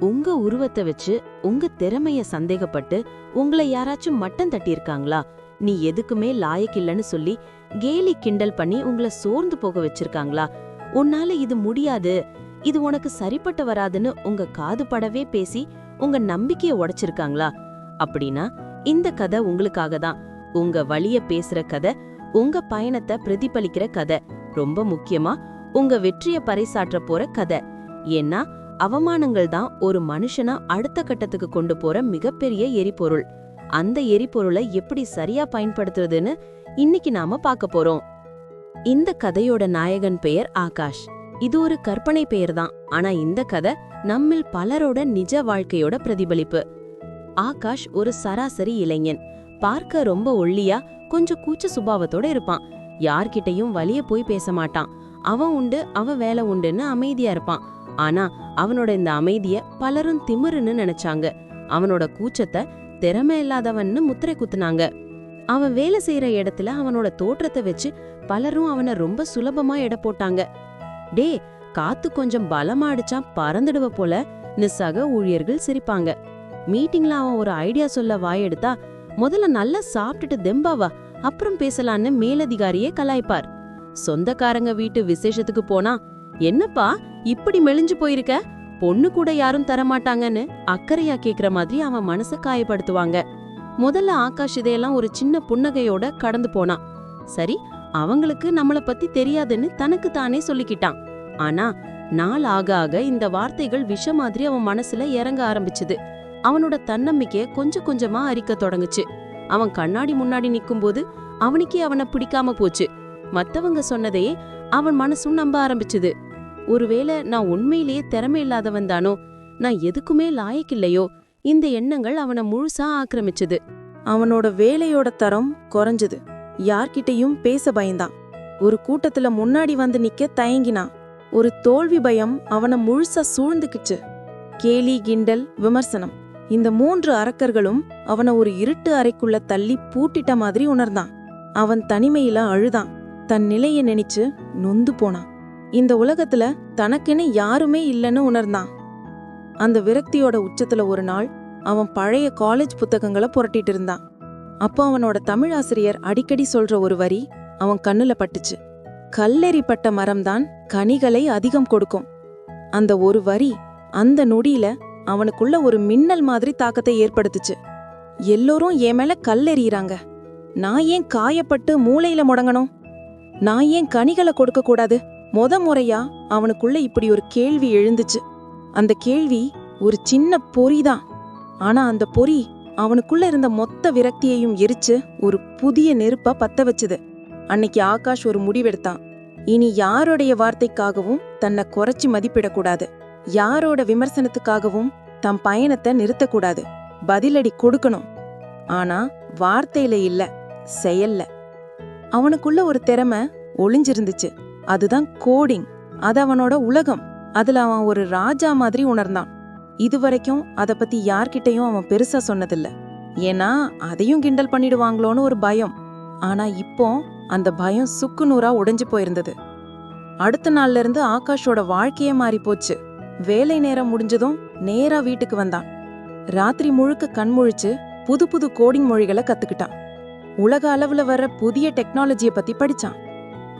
உங்க உருவத்தை வச்சு உங்க திறமைய சந்தேகப்பட்டு உங்களை யாராச்சும் மட்டம் தட்டியிருக்காங்களா? நீ எதுக்குமே லாயக்கில்லன்னு சொல்லி கேலி கிண்டல் பண்ணி உங்களை சோர்ந்து போக வச்சிருக்காங்களா? உன்னால இது முடியாது. இது உனக்கு சரிப்பட்டு வராதுன்னு உங்க காது படவே பேசி உங்க நம்பிக்கைய உடைச்சிருக்காங்களா? அப்படின்னா இந்த கதை உங்களுக்காக தான். உங்க வழிய பேசுற கதை உங்க பயணத்தை பிரதிபலிக்கிற கதை. ரொம்ப முக்கியமா உங்க வெற்றிய பறைசாற்ற போற கதை. ஏன்னா அவமானங்கள் தான் ஒரு மனுஷனா அடுத்த கட்டத்துக்கு கொண்டு போற மிகப்பெரிய எரிபொருள். அந்த எரிபொருளை எப்படி சரியா பயன்படுத்துறதுன்னு இன்னைக்கு நாம பார்க்க போறோம். இந்த கதையோட நாயகன் பெயர் ஆகாஷ். இது ஒரு கற்பனை பெயர் தான். ஆனா இந்த கதை நம்மில் பலரோட நிஜ வாழ்க்கையோட பிரதிபலிப்பு. ஆகாஷ் ஒரு சராசரி இளைஞன். பார்க்க ரொம்ப ஒல்லியா கொஞ்சம் கூச்ச சுபாவத்தோட இருப்பான். யார்கிட்டயும் வலிய போய் பேச மாட்டான். அவன் உண்டு அவன் வேலை உண்டுன்னு அமைதியா இருப்பான். ஆனா அவனோட இந்த அமைதிய பலரும் திமிருன்னு நினைச்சாங்க. அவனோட கூச்சத்தை திறமை இல்லாதவன்னு முத்திரை குத்துனாங்க. அவன் வேலை செய்யற இடத்துல அவனோட தோற்றத்தை வச்சு பலரும் அவனை ரொம்ப சுலபமா எடை போட்டாங்க. டே காத்து கொஞ்சம் பலமா அடிச்சா பறந்துடுவ போல சக ஊழியர்கள் சிரிப்பாங்க. மீட்டிங்ல அவன் ஒரு ஐடியா சொல்ல வாயெடுத்தா முதல்ல நல்லா சாப்பிட்டுட்டு தெம்பாவா அப்புறம் பேசலான்னு மேலதிகாரியே கலாய்ப்பார். சொந்தக்காரங்க வீட்டு விசேஷத்துக்கு போனா என்னப்பா இப்படி மெலிஞ்சு போயிருக்க? பொண்ணு கூட யாரும் தரமாட்டாங்கன்னு அக்கறையா கேக்குற மாதிரி அவன் மனச காயப்படுத்துவாங்க. முதல்ல ஆகாஷ் இதையெல்லாம் ஒரு சின்ன புன்னகையோட கடந்து போனான். சரி அவங்களுக்கு நம்மள பத்தி தெரியாதுன்னு தனக்கு தானே சொல்லிக்கிட்டான். ஆனா நாள் ஆக ஆக இந்த வார்த்தைகள் விஷ மாதிரி அவன் மனசுல இறங்க ஆரம்பிச்சுது. அவனோட தன்னம்பிக்கைய கொஞ்சம் கொஞ்சமா அரிக்க தொடங்குச்சு. அவன் கண்ணாடி முன்னாடி நிக்கும்போது அவனுக்கே அவனை பிடிக்காம போச்சு. மத்தவங்க சொன்னதையே அவன் மனசும் நம்ப ஆரம்பிச்சது. ஒருவேளை நான் உண்மையிலேயே திறமை இல்லாதவன் தானோ? நான் எதுக்குமே லாயக்கில்லையோ? இந்த எண்ணங்கள் அவனை முழுசா ஆக்கிரமிச்சது. அவனோட வேலையோட தரம் குறைஞ்சது. யார்கிட்டயும் பேச பயந்தான். ஒரு கூட்டத்துல முன்னாடி வந்து நிக்க தயங்கினான். ஒரு தோல்வி பயம் அவனை முழுசா சூழ்ந்துக்குச்சு. கேலி கிண்டல் விமர்சனம். இந்த மூன்று அரக்கர்களும் அவனை ஒரு இருட்டு அறைக்குள்ள தள்ளி பூட்டிட்ட மாதிரி உணர்ந்தான். அவன் தனிமையில அழுதான். தன் நிலைய நினைச்சு நொந்து போனான். இந்த உலகத்துல தனக்குன்னு யாருமே இல்லைன்னு உணர்ந்தான். அந்த விரக்தியோட உச்சத்துல ஒரு நாள் அவன் பழைய காலேஜ் புத்தகங்களை புரட்டிட்டு இருந்தான். அப்போ அவனோட தமிழ் ஆசிரியர் அடிக்கடி சொல்ற ஒரு வரி அவன் கண்ணுல பட்டுச்சு. கல்லெறிப்பட்ட மரம்தான் கனிகளை அதிகம் கொடுக்கும். அந்த ஒரு வரி அந்த நொடியில அவனுக்குள்ள ஒரு மின்னல் மாதிரி தாக்கத்தை ஏற்படுத்துச்சு. எல்லோரும் என் மேல கல்லெறியறாங்க. நான் ஏன் காயப்பட்டு மூளையில முடங்கணும்? நான் ஏன் கனிகளை கொடுக்க கூடாது? முத முறையா அவனுக்குள்ள இப்படி ஒரு கேள்வி எழுந்துச்சு. அந்த கேள்வி ஒரு சின்ன பொறி தான். ஆனா அந்த பொறி அவனுக்குள்ள இருந்த மொத்த விரக்தியையும் எரிச்சு ஒரு புதிய நெருப்ப பத்த வச்சுது. அன்னைக்கு ஆகாஷ் ஒரு முடிவெடுத்தான். இனி யாருடைய வார்த்தைக்காகவும் தன்னை குறைச்சி மதிப்பிடக்கூடாது யாரோட விமர்சனத்துக்காகவும் தம் பயணத்தை நிறுத்தக்கூடாது பதிலடி கொடுக்கணும். ஆனா வார்த்தையில இல்ல செயல்ல. அவனுக்குள்ள ஒரு திறமை ஒளிஞ்சிருந்துச்சு. அதுதான் கோடிங். அது அவனோட உலகம். அதுல அவன் ஒரு ராஜா மாதிரி உணர்ந்தான். இதுவரைக்கும் அத பத்தி யார்கிட்டயும் அவன் பெருசா சொன்னதில்ல. ஏன்னா அதையும் கிண்டல் பண்ணிடுவாங்களோன்னு ஒரு பயம். ஆனா இப்போ அந்த பயம் சுக்கு நூறா உடைஞ்சு போயிருந்தது. அடுத்த நாள்ல இருந்து ஆகாஷோட வாழ்க்கையே மாறி போச்சு. வேலை நேரம் முடிஞ்சதும் நேரா வீட்டுக்கு வந்தான். ராத்திரி முழுக்க கண் முழிச்சு புது புது கோடிங் மொழிகளை கத்துக்கிட்டான். உலக அளவுல வர்ற புதிய டெக்னாலஜிய பத்தி படிச்சான்.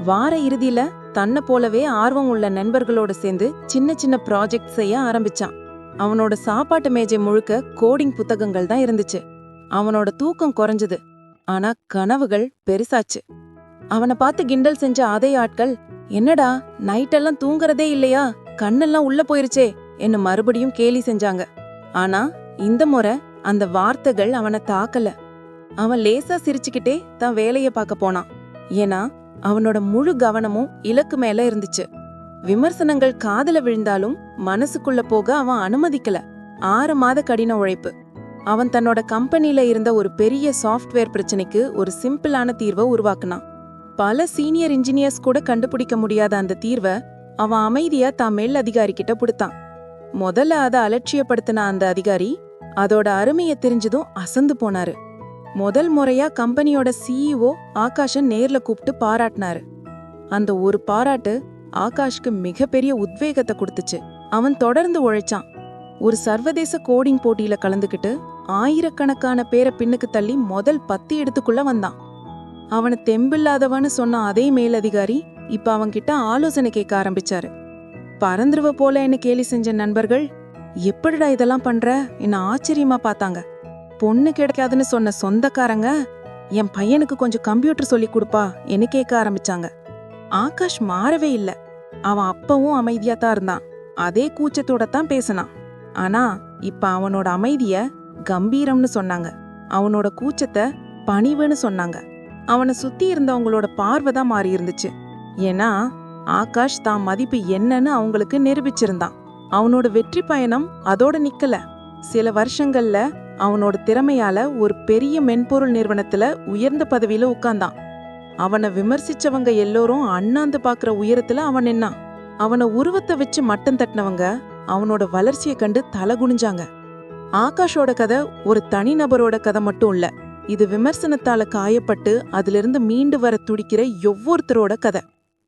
வார இறுதியில தன்னை போலவே ஆர்வம் உள்ள நண்பர்களோட சேர்ந்து சின்ன சின்ன ப்ராஜெக்ட் செய்ய ஆரம்பிச்சான். அவனோட சாப்பாட்டு மேஜை முழுக்க கோடிங் புத்தகங்கள் தான் இருந்துச்சு. அவனோட தூக்கம் குறைஞ்சது. ஆனா கனவுகள் பெருசாச்சு. அவனை பார்த்து கிண்டல் செஞ்ச அதே ஆட்கள் என்னடா நைட்டெல்லாம் தூங்குறதே இல்லையா? கண்ணெல்லாம் உள்ள போயிருச்சே என்ன மறுபடியும் கேலி செஞ்சாங்க. ஆனா இந்த முறை அந்த வார்த்தைகள் அவனை தாக்கல. அவன் லேசா சிரிச்சுக்கிட்டே தான் வேலைய பார்க்க போனான். ஏன்னா அவனோட முழு கவனமும் இலக்கு மேல இருந்துச்சு. விமர்சனங்கள் காதுல விழுந்தாலும் மனசுக்குள்ள போக அவன் அனுமதிக்கல. ஆறு மாத கடின உழைப்பு. அவன் தன்னோட கம்பெனில இருந்த ஒரு பெரிய சாஃப்ட்வேர் பிரச்சனைக்கு ஒரு சிம்பிளான தீர்வை உருவாக்குனான். பல சீனியர் இன்ஜினியர்ஸ் கூட கண்டுபிடிக்க முடியாத அந்த தீர்வை அவன் அமைதியா தான் மேல் அதிகாரி கிட்ட கொடுத்தான் முதல்ல அதை அலட்சியப்படுத்தின அந்த அதிகாரி அதோட அருமைய தெரிஞ்சதும் அசந்து போனாரு. முதல் முறையா கம்பெனியோட சிஇஓ ஆகாஷன் நேர்ல கூப்பிட்டு பாராட்டினாரு. அந்த ஒரு பாராட்டு ஆகாஷ்க்கு மிகப்பெரிய உத்வேகத்தை கொடுத்துச்சு. அவன் தொடர்ந்து உழைச்சான். ஒரு சர்வதேச கோடிங் போட்டியில கலந்துக்கிட்டு ஆயிரக்கணக்கான பேரை பின்னுக்கு தள்ளி முதல் பத்து இடத்துக்குள்ள வந்தான். அவனை தெம்பில்லாதவன்னு சொன்ன அதே மேலதிகாரி இப்ப அவன்கிட்ட ஆலோசனை கேட்க ஆரம்பிச்சாரு. பறந்துருவ போல என்ன கேலி செஞ்ச நண்பர்கள் எப்படிடா இதெல்லாம் பண்ற? என்ன ஆச்சரியமா பார்த்தாங்க. பொண்ணு கிடைக்காதுன்னு சொன்ன சொந்தக்காரங்க என் பையனுக்கு கொஞ்சம் கம்ப்யூட்டர் சொல்லி கொடுப்பா என்ன கேட்க ஆரம்பிச்சாங்க. ஆகாஷ் மாறவே இல்ல. அவன் அப்பவும் அமைதியா தான் இருந்தான். அதே கூச்சத்தோட தான் பேசினான். ஆனா இப்ப அவனோட அமைதிய கம்பீரம்னு சொன்னாங்க. அவனோட கூச்சத்தை பணிவுன்னு சொன்னாங்க. அவனை சுத்தி இருந்தவங்களோட பார்வை தான் மாறி இருந்துச்சு. ஏன்னா ஆகாஷ் தான் மதிப்பு என்னன்னு அவங்களுக்கு நிரூபிச்சிருந்தான். அவனோட வெற்றி பயணம் அதோட நிக்கல. சில வருஷங்கள்ல அவனோட திறமையால ஒரு பெரிய மென்பொருள் நிறுவனத்துல உயர்ந்த பதவியில உட்கார்ந்தான் அவனை விமர்சிச்சவங்க எல்லோரும் அண்ணாந்து பாக்குற உயரத்துல அவன் என்ன அவனை உருவத்தை வச்சு மட்டம் தட்டினவங்க அவனோட வளர்ச்சியை கண்டு தலை குனிஞ்சாங்க. ஆகாஷோட கதை ஒரு தனிநபரோட கதை மட்டும் இல்ல இது விமர்சனத்தால காயப்பட்டு அதிலிருந்து மீண்டு வர துடிக்கிற ஒவ்வொருத்தரோட கதை.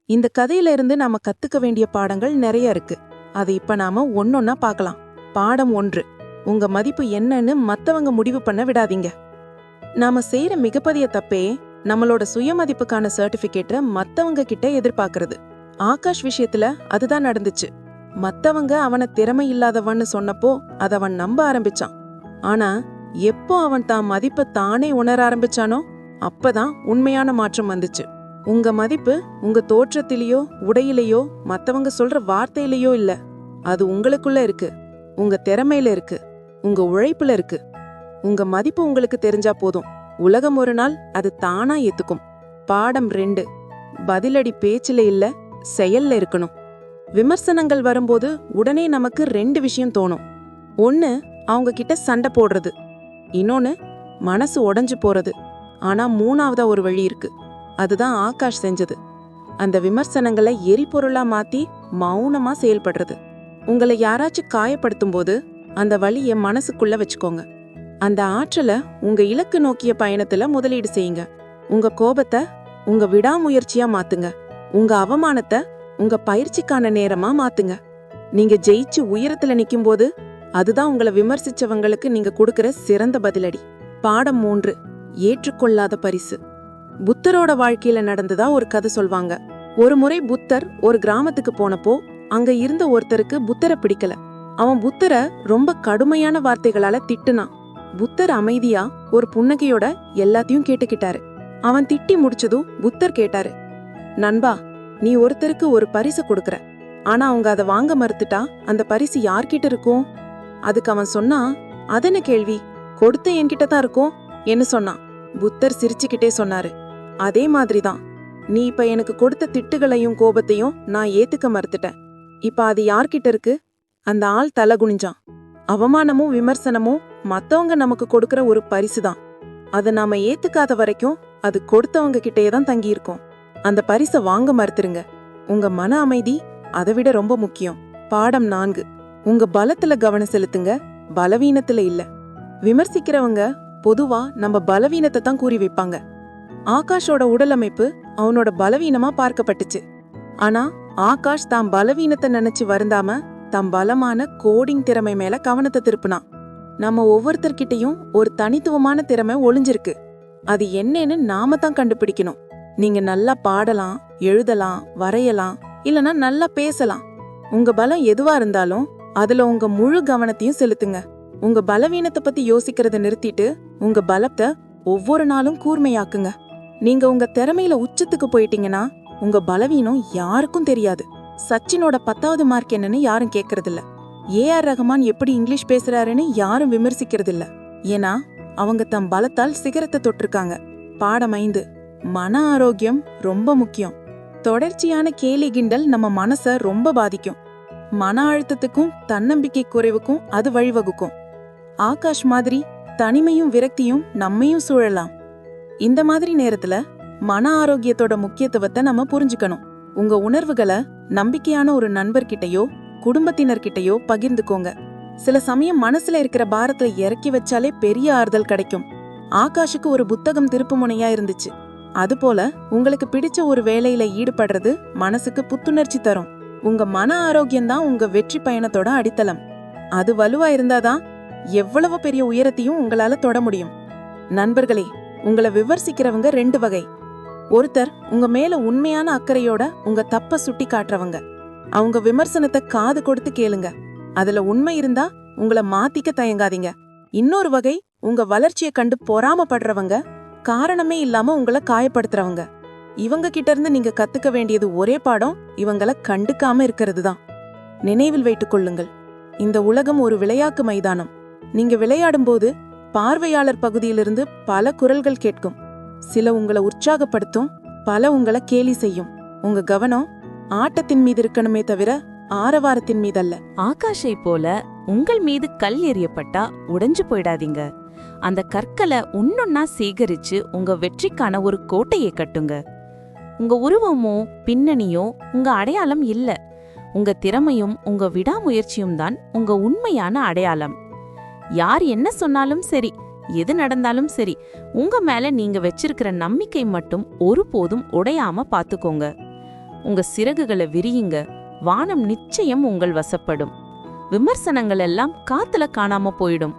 இந்த கதையில இருந்து நாம கத்துக்க வேண்டிய பாடங்கள் நிறைய இருக்கு. அதை இப்ப நாம ஒன்னொன்னா பார்க்கலாம் பாடம் ஒன்று. உங்க மதிப்பு என்னன்னு மத்தவங்க முடிவு பண்ண விடாதீங்க. நாம செய்யற மிகப்பெரிய தப்பே நம்மளோட சுயமதிப்புக்கான சர்டிபிகேட்டை மத்தவங்க கிட்ட எதிர்பார்க்கறது. ஆகாஷ் விஷயத்துல அதுதான் நடந்துச்சு. மத்தவங்க அவன திறமை இல்லாதவன்னு சொன்னப்போ அத அவன் நம்ப ஆரம்பிச்சான். ஆனா எப்போ அவன் தான் மதிப்பை தானே உணர ஆரம்பிச்சானோ அப்பதான் உண்மையான மாற்றம் வந்துச்சு. உங்க மதிப்பு உங்க தோற்றத்திலேயோ உடையிலேயோ மத்தவங்க சொல்ற வார்த்தையிலேயோ இல்ல. அது உங்களுக்குள்ள இருக்கு. உங்க திறமையில இருக்கு. உங்க உழைப்புல இருக்கு. உங்க மதிப்பு உங்களுக்கு தெரிஞ்சா போதும். உலகம் ஒரு நாள் அது தானா ஏத்துக்கும். பாடம் ரெண்டு. பதிலடி பேச்சுல இல்ல செயல்ல இருக்கணும். விமர்சனங்கள் வரும்போது உடனே நமக்கு ரெண்டு விஷயம் தோணும். ஒன்னு அவங்க கிட்ட சண்டை போடுறது. இன்னொன்னு மனசு உடஞ்சு போறது. ஆனா மூணாவதா ஒரு வழி இருக்கு. அதுதான் ஆகாஷ் செஞ்சது. அந்த விமர்சனங்களை எரிபொருளா மாத்தி மௌனமா செயல்படுறது. உங்களை யாராச்சும் காயப்படுத்தும் போது அந்த வழியை மனசுக்குள்ள வச்சுக்கோங்க. அந்த ஆற்றலை உங்க இலக்கு நோக்கிய பயணத்துல முதலீடு செய்யுங்க. உங்க கோபத்தை உங்க விடாமுயற்சியா மாத்துங்க. உங்க அவமானத்தை உங்க பயிற்சிக்கான நேரமா மாத்துங்க. நீங்க ஜெயிச்சு உயரத்துல நிக்கும்போது அதுதான் உங்களை விமர்சிச்சவங்களுக்கு நீங்க கொடுக்கிற சிறந்த பதிலடி. பாடம் மூன்று ஏற்றுக்கொள்ளாத பரிசு. புத்தரோட வாழ்க்கையில நடந்ததா ஒரு கதை சொல்வாங்க. ஒரு முறை புத்தர் ஒரு கிராமத்துக்கு போனப்போ அங்க இருந்த ஒருத்தருக்கு புத்தரை பிடிக்கல. அவன் புத்தரை ரொம்ப கடுமையான வார்த்தைகளால திட்டுனான். புத்தர் அமைதியா ஒரு புன்னகையோட எல்லாத்தையும் கேட்டுக்கிட்டாரு. அவன் திட்டி முடிச்சதும் புத்தர் கேட்டாரு நண்பா நீ ஒருத்தருக்கு ஒரு பரிசு கொடுக்கற. ஆனா அவங்க அதை வாங்க மறுத்துட்டா அந்த பரிசு யார்கிட்ட இருக்கும்? அதுக்கு அவன் சொன்னா அதென்ன கேள்வி? கொடுத்த என்கிட்ட தான் இருக்கும் என்ன சொன்னான். புத்தர் சிரிச்சுக்கிட்டே சொன்னாரு அதே மாதிரிதான். நீ இப்ப எனக்கு கொடுத்த திட்டுகளையும் கோபத்தையும் நான் ஏத்துக்க மறுத்துட்டேன். இப்ப அது யார்கிட்ட இருக்கு? அந்த ஆள் தலை குனிஞ்சான். அவமானமும் விமர்சனமும் மத்தவங்க நமக்கு கொடுக்கற ஒரு பரிசு தான் அதை நாம ஏத்துக்காத வரைக்கும் அது கொடுத்தவங்க கிட்டயே தான் தங்கியிருக்கோம். அந்த பரிசை வாங்க மறுத்துருங்க. உங்க மன அமைதி அதை விட ரொம்ப முக்கியம். பாடம் நான்கு. உங்க பலத்துல கவனம் செலுத்துங்க. பலவீனத்துல இல்ல. விமர்சிக்கிறவங்க பொதுவா நம்ம பலவீனத்தை தான் கூறி வைப்பாங்க. ஆகாஷோட உடல் அமைப்பு அவனோட பலவீனமா பார்க்கப்பட்டுச்சு. ஆனா ஆகாஷ் தான் பலவீனத்தை நினைச்சு வருந்தாம தம் பலமான கோடிங் திறமை மேல கவனத்தை திருப்பினான். நம்ம ஒவ்வொருத்தர்கிட்டயும் ஒரு தனித்துவமான திறமை ஒளிஞ்சிருக்கு. அது என்னன்னு நாம தான் கண்டுபிடிக்கணும். நீங்க நல்லா பாடலாம் எழுதலாம் வரையலாம் இல்லனா நல்லா பேசலாம். உங்க பலம் எதுவா இருந்தாலும் அதுல உங்க முழு கவனத்தையும் செலுத்துங்க. உங்க பலவீனத்தை பத்தி யோசிக்கிறத நிறுத்திட்டு உங்க பலத்தை ஒவ்வொரு நாளும் கூர்மையாக்குங்க. நீங்க உங்க திறமையில உச்சத்துக்கு போயிட்டீங்கன்னா உங்க பலவீனம் யாருக்கும் தெரியாது. சச்சினோட பத்தாவது மார்க் என்னன்னு யாரும் கேக்குறதில்ல. ஏ ஆர் ரஹ்மான் எப்படி இங்கிலீஷ் பேசுறாருன்னு யாரும் விமர்சிக்கிறதில்ல. ஏன்னா அவங்க தம் பலத்தால் சிகரத்தை தொட்டிருக்காங்க. பாடம் ஐந்து. மன ஆரோக்கியம் ரொம்ப முக்கியம். தொடர்ச்சியான கேலி கிண்டல் நம்ம மனச ரொம்ப பாதிக்கும். மன அழுத்தத்துக்கும் தன்னம்பிக்கை குறைவுக்கும் அது வழிவகுக்கும். ஆகாஷ் மாதிரி தனிமையும் விரக்தியும் நம்மையும் சூழலாம். இந்த மாதிரி நேரத்துல மன ஆரோக்கியத்தோட முக்கியத்துவத்தை நம்ம புரிஞ்சுக்கணும். உங்க உணர்வுகளை நம்பிக்கையான ஒரு நண்பர்கிட்டயோ குடும்பத்தினர்கிட்டயோ பகிர்ந்துக்கோங்க. சில சமயம் மனசுல இருக்கிற பாரத்தை இறக்கி வச்சாலே பெரிய ஆறுதல் கிடைக்கும். ஆகாஷுக்கு ஒரு புத்தகம் திருப்புமுனையா இருந்துச்சு. அதுபோல உங்களுக்கு பிடிச்ச ஒரு வேலையில ஈடுபடுறது மனசுக்கு புத்துணர்ச்சி தரும். உங்க மன ஆரோக்கியம் தான் உங்க வெற்றி பயணத்தோட அடித்தளம். அது வலுவா இருந்தாதான் எவ்வளவு பெரிய உயரத்தையும் உங்களால தொட முடியும். நண்பர்களே உங்களை விமர்சிக்கிறவங்க ரெண்டு வகை. ஒருத்தர் உங்க மேல உண்மையான அக்கறையோட உங்க தப்ப சுட்டி காட்டுறவங்க. அவங்க விமர்சனத்தை காது கொடுத்து கேளுங்க. அதுல உண்மை இருந்தா உங்கள மாத்திக்க தயங்காதீங்க. இன்னொரு வகை உங்க வளர்ச்சியை கண்டு பொறாமப்படுறவங்க காரணமே இல்லாம உங்களை காயப்படுத்துறவங்க. இவங்க கிட்ட இருந்து நீங்க கத்துக்க வேண்டியது ஒரே பாடம் இவங்கள கண்டுக்காம இருக்கிறது தான் நினைவில் வைத்துக் கொள்ளுங்கள். இந்த உலகம் ஒரு விளையாட்டு மைதானம். நீங்க விளையாடும்போது பார்வையாளர் பகுதியிலிருந்து பல குரல்கள் கேட்கும். சில உங்களை உற்சாகப்படுத்தும் பல உங்களை கேலி செய்யும். உங்க கவனம் ஆட்டத்தின் மீது இருக்கணுமே தவிர ஆரவாரத்தின் மீதல்ல. ஆகாஷை போல உங்கள் மீது கல் எறியப்பட்டா உடைஞ்சு போயிடாதீங்க. அந்த கற்களை உன்னொன்னா சேகரிச்சு உங்க வெற்றிக்கான ஒரு கோட்டையை கட்டுங்க. உங்க உருவமோ பின்னணியோ உங்க அடையாளம் இல்ல. உங்க திறமையும் உங்க விடாமுயற்சியும் தான் உங்க உண்மையான அடையாளம். யார் என்ன சொன்னாலும் சரி எது நடந்தாலும் சரி உங்க மேல நீங்க வச்சிருக்கிற நம்பிக்கை மட்டும் ஒருபோதும் உடையாம பாத்துக்கோங்க. உங்க சிறகுகளை விரியுங்க. வானம் நிச்சயம் உங்கள் வசப்படும். விமர்சனங்கள் எல்லாம் காத்துல காணாம போயிடும்.